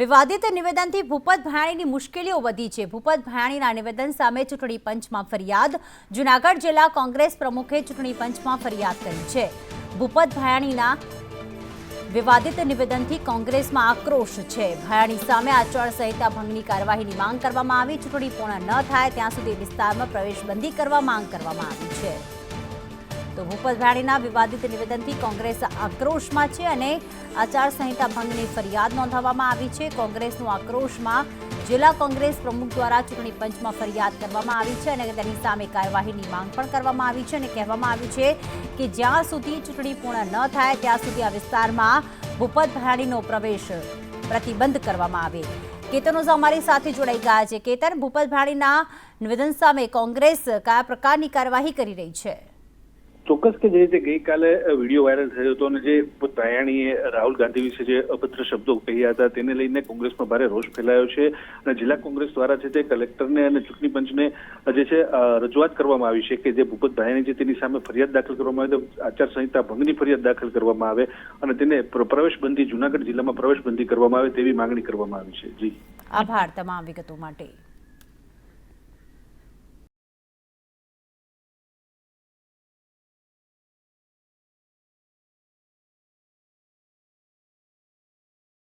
વિવાદિત નિવેદનથી ભૂપત ભાયાણીની મુશ્કેલીઓ વધી છે. ભૂપત ભાયાણીના નિવેદન સામે ચૂંટણી પંચમાં ફરિયાદ. જૂનાગઢ જિલ્લા કોંગ્રેસ પ્રમુખે ચૂંટણી પંચમાં ફરિયાદ કરી છે. ભૂપત ભાયાણીના વિવાદિત નિવેદનથી કોંગ્રેસમાં આક્રોશ છે. ભાયાણી સામે આચારસંહિતા ભંગની કાર્યવાહીની માંગ કરવામાં આવી. ચૂંટણી પૂર્ણ ન થાય, ત્યાં સુધી વિસ્તારમાં પ્રવેશબંધી કરવા માંગ કરવામાં આવી છે. તો ભૂપત ભાયાણીના વિવાદિત નિવેદનથી કોંગ્રેસ આક્રોશમાં છે અને આચારસંહિતા ભંગની ફરિયાદ નોંધાવવામાં આવી છે. કોંગ્રેસનો આક્રોશમાં જિલ્લા કોંગ્રેસ પ્રમુખ દ્વારા ચૂંટણી પંચમાં ફરિયાદ કરવામાં આવી છે અને તેની સામે કાર્યવાહીની માંગ પણ કરવામાં આવી છે અને કહેવામાં આવ્યું છે કે જ્યાં સુધી ચૂંટણી પૂર્ણ ન થાય, ત્યાં સુધી આ વિસ્તારમાં ભૂપત ભાયાણીનો પ્રવેશ પ્રતિબંધ કરવામાં આવે. કેતનો અમારી સાથે જોડાઈ ગયા છે. કેતન, ભૂપત ભાયાણીના નિવેદન સામે કોંગ્રેસ કયા પ્રકારની કાર્યવાહી કરી રહી છે? ચોક્કસ કે જે રીતે ગઈકાલે વીડિયો વાયરલ થયો હતો અને જે ભાયાણીએ રાહુલ ગાંધી વિશે જે અભદ્ર શબ્દો કહ્યા હતા, તેને લઈને કોંગ્રેસમાં ભારે રોષ ફેલાયો છે અને જિલ્લા કોંગ્રેસ દ્વારા છે તે કલેક્ટરને અને ચૂંટણી પંચને જે છે રજૂઆત કરવામાં આવી છે કે જે ભૂપત ભાયાણી છે તેની સામે ફરિયાદ દાખલ કરવામાં આવે, તો આચારસંહિતા ભંગની ફરિયાદ દાખલ કરવામાં આવે અને તેને પ્રવેશબંધી, જુનાગઢ જિલ્લામાં પ્રવેશબંધી કરવામાં આવે તેવી માંગણી કરવામાં આવી છે. જી. આભાર તમામ વિગતો માટે.